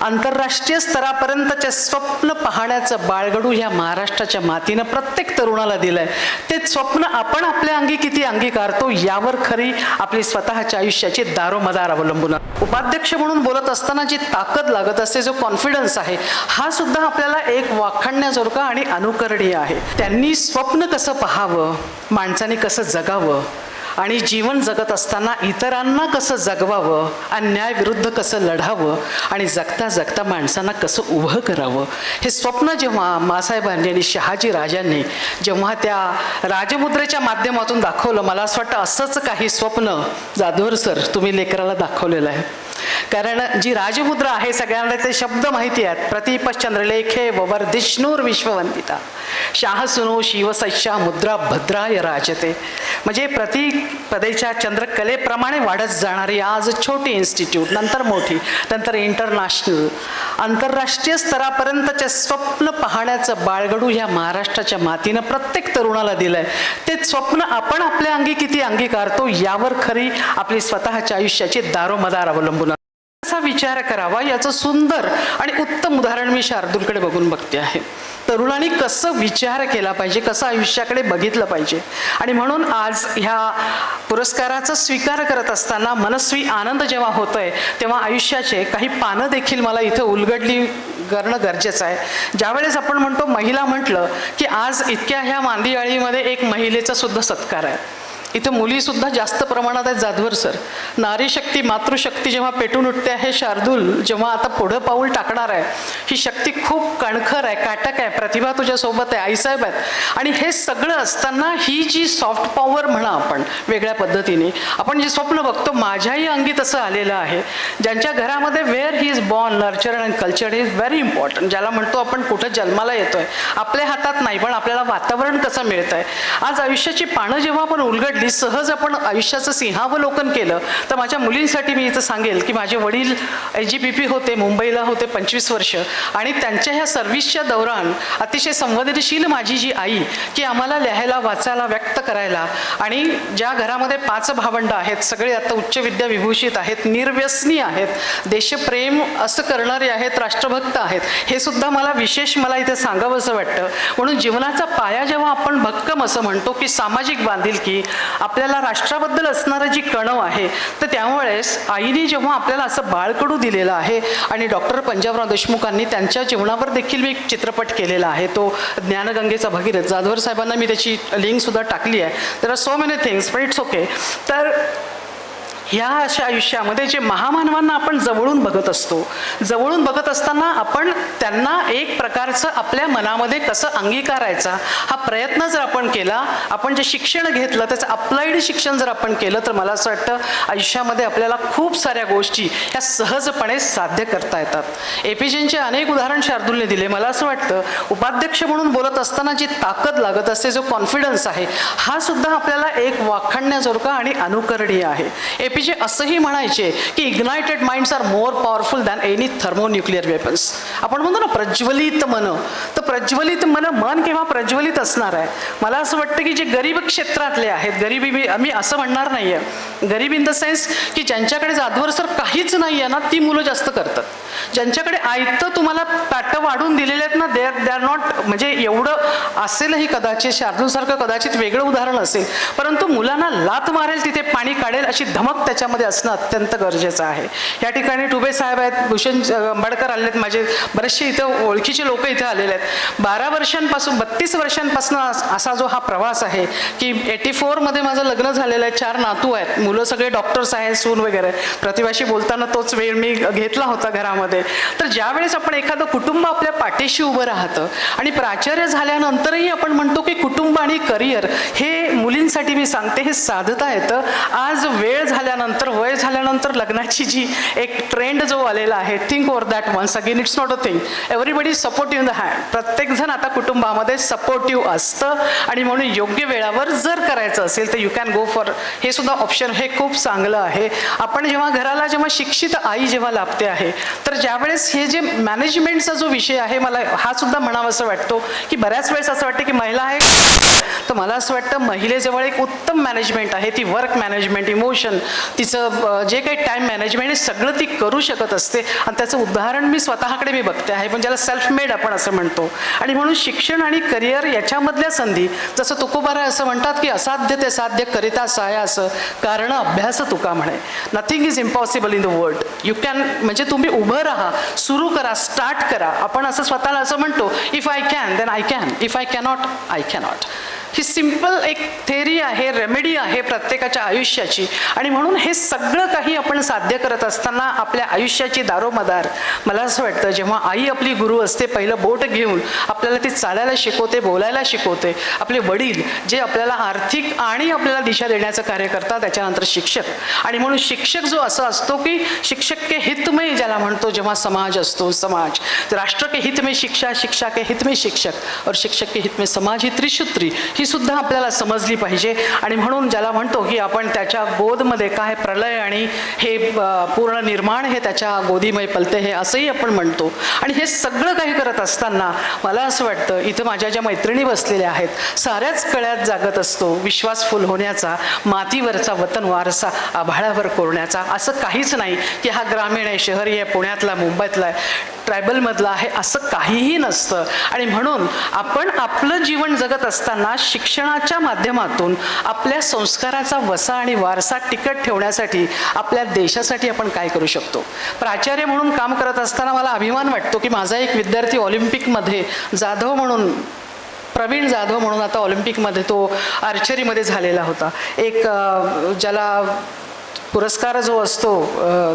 आंतरराष्ट्रीय स्तरापर्यंतचे स्वप्न पाहण्याचं बाळगडू ह्या महाराष्ट्राच्या मातीनं प्रत्येक तरुणाला दिलंय. ते स्वप्न आपण आपल्या अंगी किती अंगीकारतो यावर खरी आपली स्वतःच्या आयुष्याची दारोमदार अवलंबून उपाध्यक्ष म्हणून बोलत असताना जी ताकद लागत असते जो कॉन्फिडन्स आहे हा सुद्धा आपल्याला एक वाखाणण्याजोरका आणि अनुकरणीय आहे. त्यांनी स्वप्न कसं पाहावं माणसाने कसं जगावं आणि जीवन जगत असताना इतरांना कसं जगवावं आणि न्यायविरुद्ध कसं लढावं आणि जगता जगता माणसांना कसं उभं करावं हे स्वप्न जेव्हा मासाहेबांनी आणि शहाजी राजांनी जेव्हा त्या राजमुद्रेच्या माध्यमातून दाखवलं मला असं वाटतं असंच काही स्वप्न जाधवर सर तुम्ही लेकराला दाखवलेलं आहे. कारण जी राजमुद्रा आहे सगळ्यांना ते शब्द माहिती आहेत. प्रतिपश्चंद्रलेखे वर्धिष्णूर विश्ववंदिता. शाह सुनो शिवसस्या मुद्रा भद्राय राजते. म्हणजे प्रति पदेच्या चंद्रकलेप्रमाणे वाढत जाणारी आज छोटी इन्स्टिट्यूट नंतर मोठी नंतर इंटरनॅशनल आंतरराष्ट्रीय स्तरापर्यंतचे स्वप्न पाहण्याचं बाळगडू ह्या महाराष्ट्राच्या मातीनं प्रत्येक तरुणाला दिलं आहे ते स्वप्न आपण आपल्या अंगी किती अंगीकारतो यावर खरी आपली स्वतःच्या आयुष्याची दारोमदार अवलंबून असा कसा विचार करावा याचं सुंदर आणि उत्तम उदाहरण मी शार्दूलकडे बघून बघते आहे. तरुणांनी कसं विचार केला पाहिजे कसं आयुष्याकडे बघितलं पाहिजे? आणि म्हणून आज ह्या पुरस्काराचा स्वीकार करत असताना मनस्वी आनंद जेव्हा होतोय तेव्हा आयुष्याचे काही पानं देखील मला इथं उलगडली करणं गरजेचं आहे. ज्यावेळेस आपण म्हणतो महिला म्हटलं की आज इतक्या ह्या मांदियाळीमध्ये एक महिलेचा सुद्धा सत्कार आहे. इथं मुलीसुद्धा जास्त प्रमाणात आहेत जाधवर सर. नारी शक्ती मातृशक्ती जेव्हा पेटून उठते आहे शार्दूल जेव्हा आता पुढं पाऊल टाकणार आहे ही शक्ती खूप कणखर आहे काटक आहे प्रतिभा तुझ्यासोबत आहे आईसाहेब आहेत. आणि हे सगळं असताना ही जी सॉफ्ट पॉवर म्हणा आपण वेगळ्या पद्धतीने आपण जे स्वप्न बघतो माझ्याही अंगी तसं आलेलं आहे. ज्यांच्या घरामध्ये where he is born nurture and culture is very important ज्याला म्हणतो आपण कुठं जन्माला येतोय आपल्या हातात नाही पण आपल्याला वातावरण कसं मिळतंय. आज आयुष्याची पानं जेव्हा आपण उलगडली सहज आपण आयुष्याचं सिंहावलोकन केलं तर माझ्या मुलींसाठी मी इथं सांगेल की माझे वडील एच जी बी पी होते मुंबईला होते पंचवीस वर्ष आणि त्यांच्या ह्या सर्व्हिसच्या दौरान अतिशय संवेदनशील माझी जी आई की आम्हाला लिहायला वाचायला व्यक्त करायला आणि ज्या घरामध्ये पाच भावंड आहेत सगळे आता उच्च विद्या विभूषित आहेत निर्व्यसनी आहेत देशप्रेम असं करणारे आहेत राष्ट्रभक्त आहेत हे सुद्धा मला विशेष मला इथे सांगावं असं वाटतं. म्हणून जीवनाचा पाया जेव्हा आपण भक्कम असं म्हणतो की सामाजिक बांधिलकी आपल्याला राष्ट्राबद्दल असणारं जी कणव आहे तर त्यामुळेच आईने जेव्हा आपल्याला असं बाळकडू दिलेलं आहे आणि डॉक्टर पंजाबराव देशमुखांनी त्यांच्या जीवनावर देखील मी एक चित्रपट केलेला आहे तो ज्ञानगंगेचा भगीरथ. जाधवर साहेबांना मी त्याची लिंकसुद्धा टाकली आहे. तर are so many things but it's okay. तर ह्या अशा आयुष्यामध्ये जे महामानवांना आपण जवळून बघत असतो जवळून बघत असताना आपण त्यांना एक प्रकारचं आपल्या मनामध्ये कसं अंगीकारायचा हा प्रयत्न जर आपण केला आपण जे शिक्षण घेतलं त्याचं अप्लाइड शिक्षण जर आपण केलं तर मला असं वाटतं आयुष्यामध्ये आपल्याला खूप साऱ्या गोष्टी ह्या सहजपणे साध्य करता येतात. एपीजेंचे अनेक उदाहरण शार्दूलने दिले. मला असं वाटतं उपाध्यक्ष म्हणून बोलत असताना जी ताकद लागत असते जो कॉन्फिडन्स आहे हा सुद्धा आपल्याला एक वाखाणण्याजोरका आणि अनुकरणीय आहे. एपीजे असंही म्हणायचे की ignited minds are more powerful than any thermonuclear weapons आपण म्हणतो ना प्रज्वलित मन. तर प्रज्वलित मन मन केव्हा प्रज्वलित असणार आहे? मला असं वाटतं की जे गरीब क्षेत्रातले आहेत गरिबी मी मी असं म्हणणार नाही आहे गरीब इन द सेन्स की ज्यांच्याकडे जाधवर सर काहीच नाही आहे ना ती मुलं जास्त करतात. ज्यांच्याकडे आयतं तुम्हाला पॅट वाढून दिलेले आहेत ना they are they are not म्हणजे एवढं असेलही कदाचित शार्दूलसारखं कदाचित वेगळं उदाहरण असेल. परंतु मुलांना लात मारेल तिथे पाणी काढेल अशी धमक त्याच्यामध्ये असणं अत्यंत गरजेचं आहे. या ठिकाणी टुबे साहेब आहेत भूषण आंबेडकर आलेले आहेत माझे बरेचसे इथं ओळखीचे लोक इथे आलेले आहेत. बारा वर्षांपासून बत्तीस वर्षांपासून असा जो हा प्रवास आहे की एटी फोरमध्ये माझं लग्न झालेलं आहे चार नातू आहेत. मुलं सगळे डॉक्टर्स आहेत सून वगैरे. प्रतिभाशी बोलताना तोच वेळ मी घेतला होता घरामध्ये. तर ज्यावेळेस आपण एखादं कुटुंब आपल्या पाठीशी उभं राहतं आणि प्राचार्य झाल्यानंतरही आपण म्हणतो की कुटुंब आणि करिअर हे ती मी सांगते हे साधता येतं. आज वेळ झाल्यानंतर वय झाल्यानंतर लग्नाची जी एक ट्रेंड जो आलेला आहे think over that once again it's not a thing everybody supportive the hand प्रत्येकजण आता कुटुंबामध्ये सपोर्टिव्ह असतं आणि म्हणून योग्य वेळावर जर करायचं असेल तर यू कॅन गो फॉर हे सुद्धा ऑप्शन हे खूप चांगलं आहे. आपण जेव्हा घराला जेव्हा शिक्षित आई जेव्हा लाभते आहे तर ज्यावेळेस हे जे मॅनेजमेंटचा जो विषय आहे मला हा सुद्धा म्हणावा असं वाटतो की बऱ्याच वेळेस असं वाटतं की महिला आहे तर मला असं वाटतं महिलेजवळ एक उत्तम मॅनेजमेंट आहे ती वर्क मॅनेजमेंट इमोशन तिचं जे काही टाईम मॅनेजमेंट आहे सगळं ती करू शकत असते. आणि त्याचं उदाहरण मी स्वतःकडे मी बघते आहे पण ज्याला सेल्फ मेड आपण असं म्हणतो. आणि म्हणून शिक्षण आणि करिअर याच्यामधल्या संधी जसं तुकोबारा असं म्हणतात की असाध्य ते साध्य करिता साया असं कारण अभ्यास तुका म्हणे. Nothing is impossible in the world you can म्हणजे तुम्ही उभं राहा सुरू करा स्टार्ट करा. आपण असं स्वतःला असं म्हणतो if I can then I can if I cannot I cannot he simple एक थेरी आहे रेमेडी आहे प्रत्येकाच्या आयुष्याची. आणि म्हणून हे सगळं काही आपण साध्य करत असताना आपल्या आयुष्याची दारोमदार मला असं वाटतं जेव्हा आई आपली गुरु असते पहिलं बोट घेऊन आपल्याला ती चालायला शिकवते बोलायला शिकवते. आपले वडील जे आपल्याला आर्थिक आणि आपल्याला दिशा देण्याचं कार्य करतात त्याच्यानंतर शिक्षक. आणि म्हणून शिक्षक जो असा असतो की शिक्षक के हितमय ज्याला म्हणतो जेव्हा समाज असतो समाज. राष्ट्र के हित में शिक्षा शिक्षा के हित में शिक्षक. और शिक्षक के हित में समाज ही त्रिसूत्री ही सुद्धा आपल्याला समजली पाहिजे. आणि म्हणून ज्याला म्हणतो की आपण त्याच्या गोदमध्ये काय प्रलय आणि हे पूर्ण निर्माण हे त्याच्या गोदीमध्ये पलते हे असंही आपण म्हणतो. आणि हे सगळं काही करत असताना मला असं वाटतं इथं माझ्या ज्या मैत्रिणी बसलेल्या आहेत साऱ्याच कळ्यात जागत असतो विश्वास फुल होण्याचा मातीवरचा वतन वारसा आभाळावर कोरण्याचा असं काहीच नाही की हा ग्रामीण आहे शहरी आहे पुण्यातला मुंबईतला आहे. ट्रायबलमधलं आहे असं काहीही नसतं. आणि म्हणून आपण आपलं जीवन जगत असताना शिक्षणाच्या माध्यमातून आपल्या संस्काराचा वसा आणि वारसा टिकट ठेवण्यासाठी आपल्या देशासाठी आपण काय करू शकतो? प्राचार्य म्हणून काम करत असताना मला अभिमान वाटतो की माझा एक विद्यार्थी ऑलिम्पिकमध्ये जाधव म्हणून प्रवीण जाधव म्हणून आता ऑलिम्पिकमध्ये तो आर्चरीमध्ये झालेला होता. एक ज्याला पुरस्कार जो असतो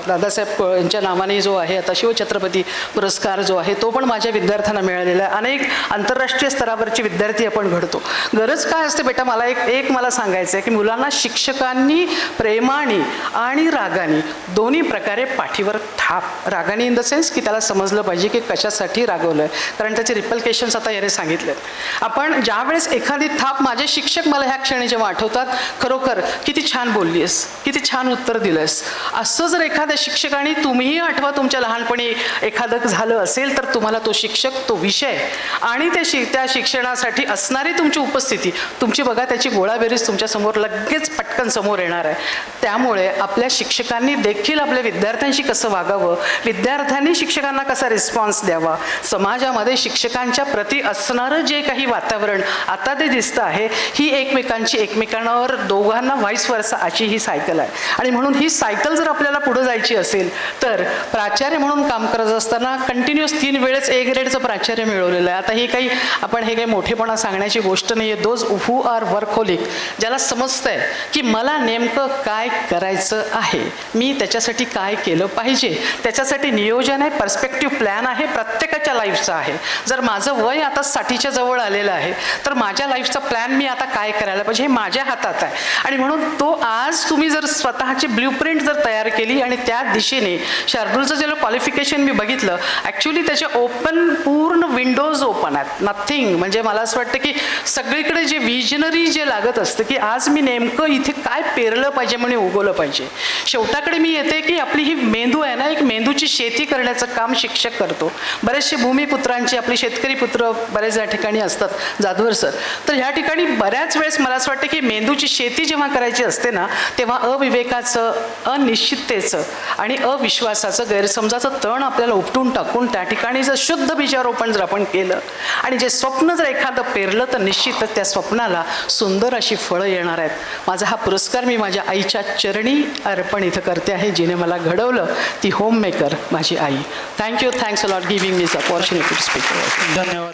दादासाहेब यांच्या नावाने जो आहे आता शिवछत्रपती पुरस्कार जो आहे तो पण माझ्या विद्यार्थ्यांना मिळालेला आहे. अनेक आंतरराष्ट्रीय स्तरावरचे विद्यार्थी आपण घडतो. गरज काय असते बेटा? मला एक एक मला सांगायचं आहे की मुलांना शिक्षकांनी प्रेमाने आणि रागाने दोन्ही प्रकारे पाठीवर थाप. रागाने इन द सेन्स की त्याला समजलं पाहिजे की कशासाठी रागवलं आहे कारण त्याचे रिपल्केशन्स आता याने सांगितलेत. आपण ज्यावेळेस एखादी थाप माझे शिक्षक मला ह्या क्षणी जेव्हा आठवतात खरोखर किती छान बोललीस किती छान उत्तर दिलंस असं जर एखाद्या शिक्षकाने तुम्हीही आठवा तुमच्या लहानपणी एखादं झालं असेल तर तुम्हाला तो शिक्षक तो विषय आणि त्या शि त्या शिक्षणासाठी असणारी तुमची उपस्थिती तुमची बघा त्याची गोळाबेरीज तुमच्यासमोर लगेच पटकन समोर येणार आहे. त्यामुळे आपल्या शिक्षकांनी देखील आपल्या विद्यार्थ्यांशी कसं वागावं विद्यार्थ्यांनी शिक्षकांना कसा रिस्पॉन्स द्यावा समाजामध्ये शिक्षकांच्या प्रती असणारं जे काही वातावरण आता ते दिसतं आहे ही एकमेकांची एकमेकांवर दोघांना व्हाईस वर्षा अशी ही सायकल आहे. आणि म्हणून ही सायकल जर आपल्याला पुढे जायची असेल तर प्राचार्य म्हणून काम करत असताना कंटिन्युअस तीन वेळेस ए ग्रेडचं प्राचार्य मिळवलेलं आहे. आता हे काही आपण हे काही मोठेपणा सांगण्याची गोष्ट नाही आहे दोज हू आर वर्कहोलिक ज्याला समजतंय की मला नेमकं काय करायचं आहे मी त्याच्यासाठी काय केलं पाहिजे त्याच्यासाठी नियोजन आहे पर्स्पेक्टिव्ह प्लॅन आहे प्रत्येकाच्या लाईफचा आहे. जर माझं वय आता साठीच्या जवळ आलेलं आहे तर माझ्या लाईफचा प्लॅन मी आता काय करायला पाहिजे हे माझ्या हातात आहे. आणि म्हणून तो आज तुम्ही जर स्वतःची ब्ल्यूप्रिंट जर तयार केली आणि त्या दिशेने शार्दूलचं जे क्वालिफिकेशन मी बघितलं ॲक्च्युली त्याचे ओपन पूर्ण विंडोज ओपन आहेत. नथिंग म्हणजे मला असं वाटतं की सगळीकडे जे विजनरी जे लागत असतं की आज मी नेमकं इथे काय पेरलं पाहिजे म्हणे उगवलं पाहिजे. शेवटाकडे मी येते की आपली ही मेंदू आहे ना एक मेंदूची शेती करण्याचं काम शिक्षक करतो. बरेचसे भूमिपुत्रांचे आपले शेतकरी पुत्र बरेच या ठिकाणी असतात जाधवर सर. तर ह्या ठिकाणी बऱ्याच वेळेस मला असं वाटतं की मेंदूची शेती जेव्हा करायची असते ना तेव्हा अविवेकाचं अनिश्चिततेचं आणि अविश्वासाचं गैरसमजाचं तण आपल्याला उपटून टाकून त्या ठिकाणी जर शुद्ध बीजारोपण जर आपण केलं आणि जे स्वप्न जर एखादं पेरलं तर निश्चितच त्या स्वप्नाला सुंदर अशी फळं येणार आहेत. माझा हा पुरस्कार मी माझ्या आईच्या चरणी अर्पण इथं करते आहे जिने मला घडवलं ती होम मेकर माझी आई. Thank you thanks a lot giving me this opportunity to speak धन्यवाद.